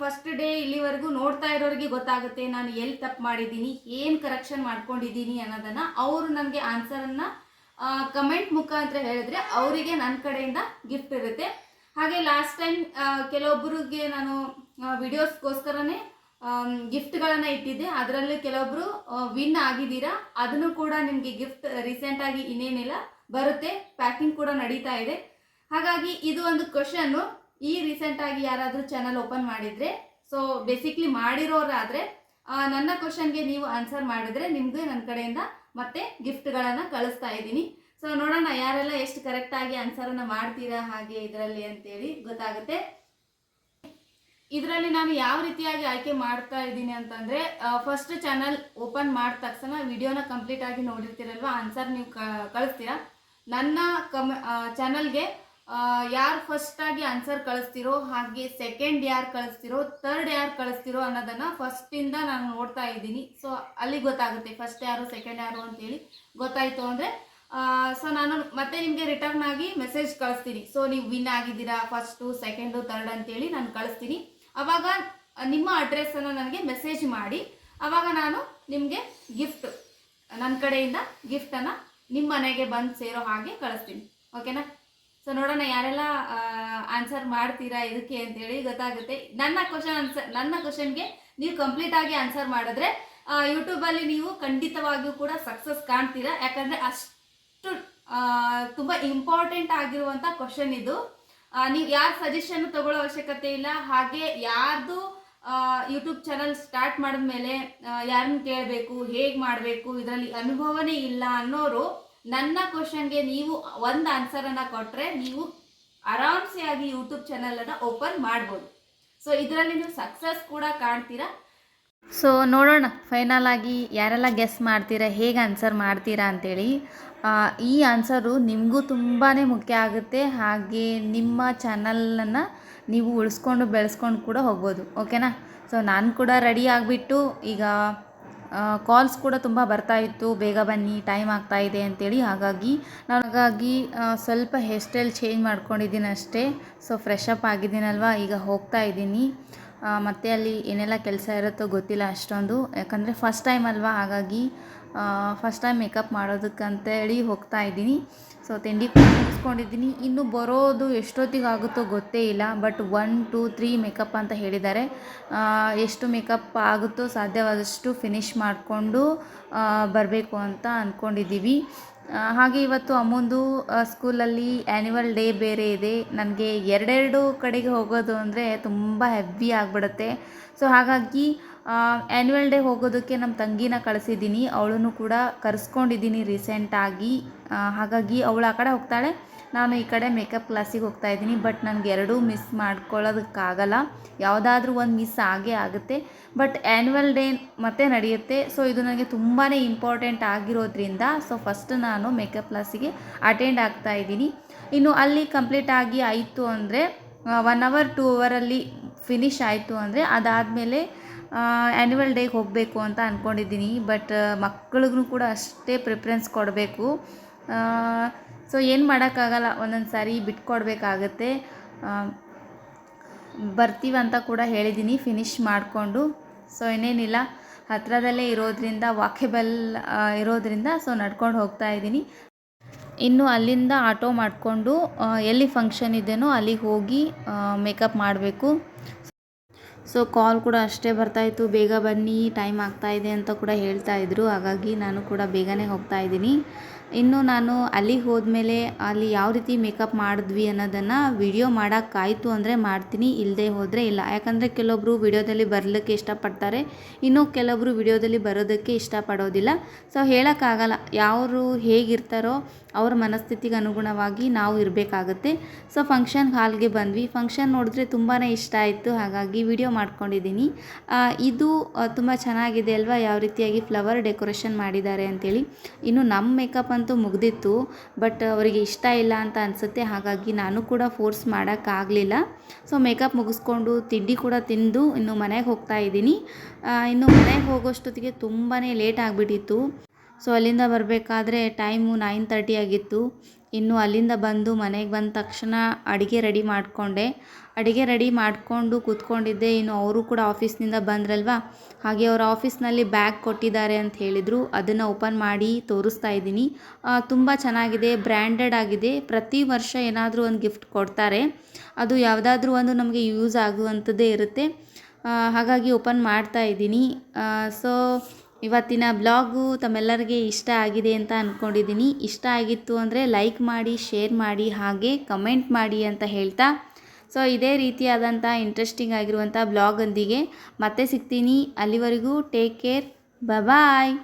ಫಸ್ಟ್ ಡೇ ಇಲ್ಲಿವರೆಗೂ ನೋಡ್ತಾ ಇರೋರಿಗೆ ಗೊತ್ತಾಗುತ್ತೆ ನಾನು ಎಲ್ಲಿ ತಪ್ಪು ಮಾಡಿದ್ದೀನಿ, ಏನು ಕರೆಕ್ಷನ್ ಮಾಡ್ಕೊಂಡಿದ್ದೀನಿ ಅನ್ನೋದನ್ನು ಅವರು ನನಗೆ ಆನ್ಸರನ್ನು ಕಮೆಂಟ್ ಮುಖಾಂತರ ಹೇಳಿದ್ರೆ ಅವರಿಗೆ ನನ್ನ ಕಡೆಯಿಂದ ಗಿಫ್ಟ್ ಇರುತ್ತೆ. ಹಾಗೆ ಲಾಸ್ಟ್ ಟೈಮ್ ಕೆಲವೊಬ್ಬರಿಗೆ ನಾನು ವಿಡಿಯೋಸ್ಗೋಸ್ಕರನೇ ಗಿಫ್ಟ್ಗಳನ್ನು ಇಟ್ಟಿದ್ದೆ. ಅದರಲ್ಲಿ ಕೆಲವೊಬ್ಬರು ವಿನ್ ಆಗಿದ್ದೀರಾ? ಅದನ್ನು ಕೂಡ ನಿಮಗೆ ಗಿಫ್ಟ್ ರೀಸೆಂಟಾಗಿ ಇನ್ನೇನಿಲ್ಲ, ಬರುತ್ತೆ. ಪ್ಯಾಕಿಂಗ್ ಕೂಡ ನಡೀತಾ ಇದೆ. ಹಾಗಾಗಿ ಇದು ಒಂದು ಕ್ವಶನ್ನು ಈ ರೀಸೆಂಟಾಗಿ ಯಾರಾದರೂ ಚಾನಲ್ ಓಪನ್ ಮಾಡಿದರೆ ಸೊ ಬೇಸಿಕ್ಲಿ ಮಾಡಿರೋರಾದರೆ ನನ್ನ ಕ್ವಶನ್ಗೆ ನೀವು ಆನ್ಸರ್ ಮಾಡಿದ್ರೆ ನಿಮಗೆ ನನ್ನ ಕಡೆಯಿಂದ ಮತ್ತೆ ಗಿಫ್ಟ್ಗಳನ್ನು ಕಳಿಸ್ತಾ ಇದ್ದೀನಿ. ಸೊ ನೋಡೋಣ ಯಾರೆಲ್ಲ ಎಷ್ಟು ಕರೆಕ್ಟಾಗಿ ಆನ್ಸರನ್ನು ಮಾಡ್ತೀರಾ ಹಾಗೆ ಇದರಲ್ಲಿ ಅಂತೇಳಿ ಗೊತ್ತಾಗುತ್ತೆ. ಇದರಲ್ಲಿ ನಾನು ಯಾವ ರೀತಿಯಾಗಿ ಆಯ್ಕೆ ಮಾಡ್ತಾ ಇದ್ದೀನಿ ಅಂತಂದರೆ ಫಸ್ಟ್ ಚಾನಲ್ ಓಪನ್ ಮಾಡಿದ ತಕ್ಷಣ ವಿಡಿಯೋನ ಕಂಪ್ಲೀಟ್ ಆಗಿ ನೋಡಿರ್ತೀರಲ್ವ ಆನ್ಸರ್ ನೀವು ಕಳಿಸ್ತೀರಾ? ನನ್ನ ಕಮ್ ಚಾನಲ್ಗೆ ಯಾರು ಫಸ್ಟಾಗಿ ಆನ್ಸರ್ ಕಳಿಸ್ತಿರೋ ಹಾಗೆ ಸೆಕೆಂಡ್ ಯಾರು ಕಳಿಸ್ತಿರೋ ತರ್ಡ್ ಯಾರು ಕಳಿಸ್ತಿರೋ ಅನ್ನೋದನ್ನು ಫಸ್ಟಿಂದ ನಾನು ನೋಡ್ತಾ ಇದ್ದೀನಿ. ಸೊ ಅಲ್ಲಿ ಗೊತ್ತಾಗುತ್ತೆ ಫಸ್ಟ್ ಯಾರು ಸೆಕೆಂಡ್ ಯಾರು ಅಂತೇಳಿ ಗೊತ್ತಾಯಿತು ಅಂದರೆ ಸೊ ನಾನು ಮತ್ತೆ ನಿಮಗೆ ರಿಟರ್ನ್ ಆಗಿ ಮೆಸೇಜ್ ಕಳಿಸ್ತೀನಿ. ಸೊ ನೀವು ವಿನ್ ಆಗಿದ್ದೀರಾ ಫಸ್ಟು ಸೆಕೆಂಡು ತರ್ಡ್ ಅಂತೇಳಿ ನಾನು ಕಳಿಸ್ತೀನಿ. ಅವಾಗ ನಿಮ್ಮ ಅಡ್ರೆಸ್ಸನ್ನು ನನಗೆ ಮೆಸೇಜ್ ಮಾಡಿ. ಅವಾಗ ನಾನು ನಿಮಗೆ ಗಿಫ್ಟ್ ನನ್ನ ಕಡೆಯಿಂದ ಗಿಫ್ಟನ್ನು ನಿಮ್ಮ ಮನೆಗೆ ಬಂದು ಸೇರೋ ಹಾಗೆ ಕಳಿಸ್ತೀನಿ. ಓಕೆನಾ ಸೊ ನೋಡೋಣ ಯಾರೆಲ್ಲ ಆನ್ಸರ್ ಮಾಡ್ತೀರಾ ಇದಕ್ಕೆ ಅಂತೇಳಿ ಗೊತ್ತಾಗುತ್ತೆ. ನನ್ನ ಕ್ವಶನ್ ಆನ್ಸರ್ ನನ್ನ ಕ್ವಶನ್ಗೆ ನೀವು ಕಂಪ್ಲೀಟ್ ಆಗಿ ಆನ್ಸರ್ ಮಾಡಿದ್ರೆ ಯೂಟ್ಯೂಬಲ್ಲಿ ನೀವು ಖಂಡಿತವಾಗಿಯೂ ಕೂಡ ಸಕ್ಸಸ್ ಕಾಣ್ತೀರಾ? ಯಾಕಂದರೆ ಅಷ್ಟು ಆ, ತುಂಬ ಇಂಪಾರ್ಟೆಂಟ್ ಆಗಿರುವಂಥ ಕ್ವಶನ್ ಇದು. ನೀವು ಯಾರ ಸಜೆಷನ್ ತಗೊಳ್ಳೋ ಅವಶ್ಯಕತೆ ಇಲ್ಲ ಹಾಗೆ ಯಾರ್ದು ಯೂಟ್ಯೂಬ್ ಚಾನಲ್ ಸ್ಟಾರ್ಟ್ ಮಾಡಿದ್ಮೇಲೆ ಯಾರನ್ನ ಕೇಳಬೇಕು ಹೇಗೆ ಮಾಡಬೇಕು ಇದರಲ್ಲಿ ಅನುಭವನೇ ಇಲ್ಲ ಅನ್ನೋರು ನನ್ನ ಕ್ವಶನ್ಗೆ ನೀವು ಒಂದು ಆನ್ಸರನ್ನು ಕೊಟ್ಟರೆ ನೀವು ಆರಾಮ್ಸೆ ಆಗಿ ಯೂಟ್ಯೂಬ್ ಚಾನಲನ್ನು ಓಪನ್ ಮಾಡ್ಬೋದು. ಸೊ ಇದರಲ್ಲಿ ನೀವು ಸಕ್ಸಸ್ ಕೂಡ ಕಾಣ್ತೀರಾ? ಸೊ ನೋಡೋಣ. ಫೈನಲ್ ಆಗಿ ಯಾರೆಲ್ಲ ಗೆಸ್ ಮಾಡ್ತೀರಾ ಹೇಗೆ ಆನ್ಸರ್ ಮಾಡ್ತೀರಾ ಅಂತೇಳಿ. ಈ ಆನ್ಸರು ನಿಮಗೂ ತುಂಬಾ ಮುಖ್ಯ ಆಗುತ್ತೆ. ಹಾಗೆ ನಿಮ್ಮ ಚಾನಲನ್ನು ನೀವು ಉಳಿಸ್ಕೊಂಡು ಬೆಳೆಸ್ಕೊಂಡು ಕೂಡ ಹೋಗ್ಬೋದು. ಓಕೆನಾ? ಸೊ ನಾನು ಕೂಡ ರೆಡಿ ಆಗಿಬಿಟ್ಟು ಈಗ ಕಾಲ್ಸ್ ಕೂಡ ತುಂಬ ಬರ್ತಾ ಇತ್ತು. ಬೇಗ ಬನ್ನಿ ಟೈಮ್ ಆಗ್ತಾ ಇದೆ ಅಂತೇಳಿ. ಹಾಗಾಗಿ ನಾನು ಹಾಗಾಗಿ ಸ್ವಲ್ಪ ಹೇರ್ ಸ್ಟೈಲ್ ಚೇಂಜ್ ಮಾಡ್ಕೊಂಡಿದ್ದೀನಿ ಅಷ್ಟೇ. ಸೊ ಫ್ರೆಶ್ ಅಪ್ ಆಗಿದ್ದೀನಲ್ವ? ಈಗ ಹೋಗ್ತಾ ಇದ್ದೀನಿ. ಮತ್ತೆ ಅಲ್ಲಿ ಏನೆಲ್ಲ ಕೆಲಸ ಇರುತ್ತೋ ಗೊತ್ತಿಲ್ಲ ಅಷ್ಟೊಂದು. ಯಾಕಂದರೆ ಫಸ್ಟ್ ಟೈಮ್ ಅಲ್ವಾ? ಹಾಗಾಗಿ ಫಸ್ಟ್ ಟೈಮ್ ಮೇಕಪ್ ಮಾಡೋದಕ್ಕಂತೇಳಿ ಹೋಗ್ತಾ ಇದ್ದೀನಿ. ಸೊ ತಿಂಡಿ ಕೂಡ ಮುಗಿಸ್ಕೊಂಡಿದ್ದೀನಿ. ಇನ್ನು ಬರೋದು ಎಷ್ಟೊತ್ತಿಗೆ ಆಗುತ್ತೋ ಗೊತ್ತೇ ಇಲ್ಲ but one two three makeup ಅಂತ ಹೇಳಿದ್ದಾರೆ. ಎಷ್ಟು ಮೇಕಪ್ ಆಗುತ್ತೋ ಸಾಧ್ಯವಾದಷ್ಟು ಫಿನಿಶ್ ಮಾಡಿಕೊಂಡು ಬರಬೇಕು ಅಂತ ಅಂದ್ಕೊಂಡಿದ್ದೀವಿ ಹಾಗೆ ಇವತ್ತು ಅಮ್ಮಂದು ಸ್ಕೂಲಲ್ಲಿ ಆ್ಯನ್ಯುವಲ್ ಡೇ ಬೇರೆ ಇದೆ. ನನಗೆ ಎರಡೆರಡು ಕಡೆಗೆ ಹೋಗೋದು ಅಂದರೆ ತುಂಬ ಹೆವಿ ಆಗಿಬಿಡುತ್ತೆ. ಸೊ ಹಾಗಾಗಿ ಆ್ಯನ್ಯುವಲ್ ಡೇ ಹೋಗೋದಕ್ಕೆ ನಮ್ಮ ತಂಗಿನ ಕಳಿಸಿದ್ದೀನಿ ಅವಳನ್ನು ಕೂಡ ಕರೆಸ್ಕೊಂಡಿದ್ದೀನಿ ರೀಸೆಂಟಾಗಿ ಹಾಗಾಗಿ ಅವಳು ಆ ಕಡೆ ಹೋಗ್ತಾಳೆ. ನಾನು ಈ ಕಡೆ ಮೇಕಪ್ ಕ್ಲಾಸಿಗೆ ಹೋಗ್ತಾ ಇದ್ದೀನಿ. ಬಟ್ ನನಗೆ ಎರಡೂ ಮಿಸ್ ಮಾಡ್ಕೊಳ್ಳೋದಕ್ಕಾಗಲ್ಲ. ಯಾವುದಾದ್ರೂ ಒಂದು ಮಿಸ್ ಆಗೇ ಆಗುತ್ತೆ. ಬಟ್ ಆ್ಯನ್ಯುವಲ್ ಡೇ ಮತ್ತೆ ನಡೆಯುತ್ತೆ. ಸೊ ಇದು ನನಗೆ ತುಂಬಾ ಇಂಪಾರ್ಟೆಂಟ್ ಆಗಿರೋದ್ರಿಂದ ಸೊ ಫಸ್ಟ್ ನಾನು ಮೇಕಪ್ ಕ್ಲಾಸಿಗೆ ಅಟೆಂಡ್ ಆಗ್ತಾ ಇದ್ದೀನಿ. ಇನ್ನು ಅಲ್ಲಿ ಕಂಪ್ಲೀಟ್ ಆಗಿ ಆಯಿತು ಅಂದರೆ ಒನ್ ಅವರ್ ಟೂ ಅವರಲ್ಲಿ ಫಿನಿಶ್ ಆಯಿತು ಅಂದರೆ ಅದಾದಮೇಲೆ ಆ್ಯನ್ಯುವಲ್ ಡೇಗೆ ಹೋಗಬೇಕು ಅಂತ ಅಂದ್ಕೊಂಡಿದ್ದೀನಿ ಬಟ್ ಮಕ್ಳಿಗೂ ಕೂಡ ಅಷ್ಟೇ ಪ್ರಿಫರೆನ್ಸ್ ಕೊಡಬೇಕು. ಸೊ ಏನು ಮಾಡೋಕ್ಕಾಗಲ್ಲ, ಒಂದೊಂದು ಸಾರಿ ಬಿಟ್ಕೊಡ್ಬೇಕಾಗತ್ತೆ ಬರ್ತೀವಂತ ಕೂಡ ಹೇಳಿದ್ದೀನಿ ಫಿನಿಶ್ ಮಾಡಿಕೊಂಡು. ಸೊ ಇನ್ನೇನಿಲ್ಲ ಹತ್ತಿರದಲ್ಲೇ ಇರೋದ್ರಿಂದ ವಾಕೆಬಲ್ ಇರೋದ್ರಿಂದ ಸೊ ನಡ್ಕೊಂಡು ಹೋಗ್ತಾ ಇದ್ದೀನಿ. ಇನ್ನು ಅಲ್ಲಿಂದ ಆಟೋ ಮಾಡಿಕೊಂಡು ಎಲ್ಲಿ ಫಂಕ್ಷನ್ ಇದೆಯೋ ಅಲ್ಲಿಗೆ ಹೋಗಿ ಮೇಕಪ್ ಮಾಡಬೇಕು. ಸೊ ಕಾಲ್ ಕೂಡ ಅಷ್ಟೇ ಬರ್ತಾಯಿತ್ತು ಬೇಗ ಬನ್ನಿ ಟೈಮ್ ಆಗ್ತಾ ಇದೆ ಅಂತ ಕೂಡ ಹೇಳ್ತಾ ಇದ್ರು. ಹಾಗಾಗಿ ನಾನು ಕೂಡ ಬೇಗನೆ ಹೋಗ್ತಾ ಇದ್ದೀನಿ. ಇನ್ನು ನಾನು ಅಲ್ಲಿಗೆ ಹೋದ್ಮೇಲೆ ಅಲ್ಲಿ ಯಾವ ರೀತಿ ಮೇಕಪ್ ಮಾಡಿದ್ವಿ ಅನ್ನೋದನ್ನು ವಿಡಿಯೋ ಮಾಡೋಕ್ಕಾಯಿತು ಅಂದರೆ ಮಾಡ್ತೀನಿ ಇಲ್ಲದೆ ಹೋದರೆ ಇಲ್ಲ. ಯಾಕಂದರೆ ಕೆಲವೊಬ್ಬರು ವಿಡಿಯೋದಲ್ಲಿ ಬರಲಿಕ್ಕೆ ಇಷ್ಟಪಡ್ತಾರೆ. ಇನ್ನು ಕೆಲವೊಬ್ಬರು ವಿಡಿಯೋದಲ್ಲಿ ಬರೋದಕ್ಕೆ ಇಷ್ಟಪಡೋದಿಲ್ಲ. ಸೊ ಹೇಳೋಕ್ಕಾಗಲ್ಲ. ಯಾರು ಹೇಗಿರ್ತಾರೋ ಅವ್ರ ಮನಸ್ಥಿತಿಗೆ ಅನುಗುಣವಾಗಿ ನಾವು ಇರಬೇಕಾಗುತ್ತೆ. ಸೊ ಫಂಕ್ಷನ್ ಹಾಲ್ಗೆ ಬಂದ್ವಿ. ಫಂಕ್ಷನ್ ನೋಡಿದ್ರೆ ತುಂಬಾ ಇಷ್ಟ ಆಯಿತು. ಹಾಗಾಗಿ ವಿಡಿಯೋ ಮಾಡ್ಕೊಂಡಿದ್ದೀನಿ. ಇದು ತುಂಬ ಚೆನ್ನಾಗಿದೆ ಅಲ್ವಾ? ಯಾವ ರೀತಿಯಾಗಿ ಫ್ಲವರ್ ಡೆಕೋರೇಷನ್ ಮಾಡಿದ್ದಾರೆ ಅಂತೇಳಿ. ಇನ್ನು ನಮ್ಮ ಮೇಕಪ್ ಅಂತೂ ಮುಗ್ದಿತ್ತು. ಬಟ್ ಅವರಿಗೆ ಇಷ್ಟ ಇಲ್ಲ ಅಂತ ಅನಿಸುತ್ತೆ. ಹಾಗಾಗಿ ನಾನು ಕೂಡ ಫೋರ್ಸ್ ಮಾಡೋಕ್ಕಾಗಲಿಲ್ಲ ಸೊ, ಮೇಕಪ್ ಮುಗಿಸ್ಕೊಂಡು ತಿಂಡಿ ಕೂಡ ತಿಂದು ಇನ್ನು ಮನೆಗೆ ಹೋಗ್ತಾ ಇದ್ದೀನಿ. ಇನ್ನು ಮನೆಗೆ ಹೋಗೋಷ್ಟೊತ್ತಿಗೆ ತುಂಬಾ ಲೇಟ್ ಆಗಿಬಿಟ್ಟಿತ್ತು. ಸೊ, ಅಲ್ಲಿಂದ ಬರಬೇಕಾದ್ರೆ ಟೈಮು ನೈನ್ ತರ್ಟಿ ಆಗಿತ್ತು. ಇನ್ನು ಅಲ್ಲಿಂದ ಬಂದು ಮನೆಗೆ ಬಂದ ತಕ್ಷಣ ಅಡುಗೆ ರೆಡಿ ಮಾಡಿಕೊಂಡೆ. ಅಡುಗೆ ರೆಡಿ ಮಾಡಿಕೊಂಡು ಕೂತ್ಕೊಂಡಿದ್ದೆ. ಇನ್ನು ಅವರು ಕೂಡ ಆಫೀಸ್ನಿಂದ ಬಂದ್ರಲ್ವಾ? ಹಾಗೆ ಅವ್ರ ಆಫೀಸ್ನಲ್ಲಿ ಬ್ಯಾಗ್ ಕೊಟ್ಟಿದ್ದಾರೆ ಅಂತ ಹೇಳಿದರು. ಅದನ್ನು ಓಪನ್ ಮಾಡಿ ತೋರಿಸ್ತಾ ಇದ್ದೀನಿ. ತುಂಬ ಚೆನ್ನಾಗಿದೆ, ಬ್ರ್ಯಾಂಡೆಡ್ ಆಗಿದೆ. ಪ್ರತಿ ವರ್ಷ ಏನಾದರೂ ಒಂದು ಗಿಫ್ಟ್ ಕೊಡ್ತಾರೆ. ಅದು ಯಾವುದಾದ್ರೂ ಒಂದು ನಮಗೆ ಯೂಸ್ ಆಗುವಂಥದ್ದೇ ಇರುತ್ತೆ. ಹಾಗಾಗಿ ಓಪನ್ ಮಾಡ್ತಾ ಇದ್ದೀನಿ. ಸೊ ಇವತ್ತಿನ ಬ್ಲಾಗು ತಮ್ಮೆಲ್ಲರಿಗೆ ಇಷ್ಟ ಆಗಿದೆ ಅಂತ ಅಂದ್ಕೊಂಡಿದ್ದೀನಿ ಇಷ್ಟ ಆಗಿತ್ತು ಅಂದರೆ ಲೈಕ್ ಮಾಡಿ, ಶೇರ್ ಮಾಡಿ, ಹಾಗೆ ಕಮೆಂಟ್ ಮಾಡಿ ಅಂತ ಹೇಳ್ತಾ. ಸೊ, ಇದೇ ರೀತಿಯಾದಂಥ ಇಂಟ್ರೆಸ್ಟಿಂಗ್ ಆಗಿರುವಂಥ ಬ್ಲಾಗೊಂದಿಗೆ ಮತ್ತೆ ಸಿಗ್ತೀನಿ. ಅಲ್ಲಿವರೆಗೂ ಟೇಕ್ ಕೇರ್ ಬಾಯ್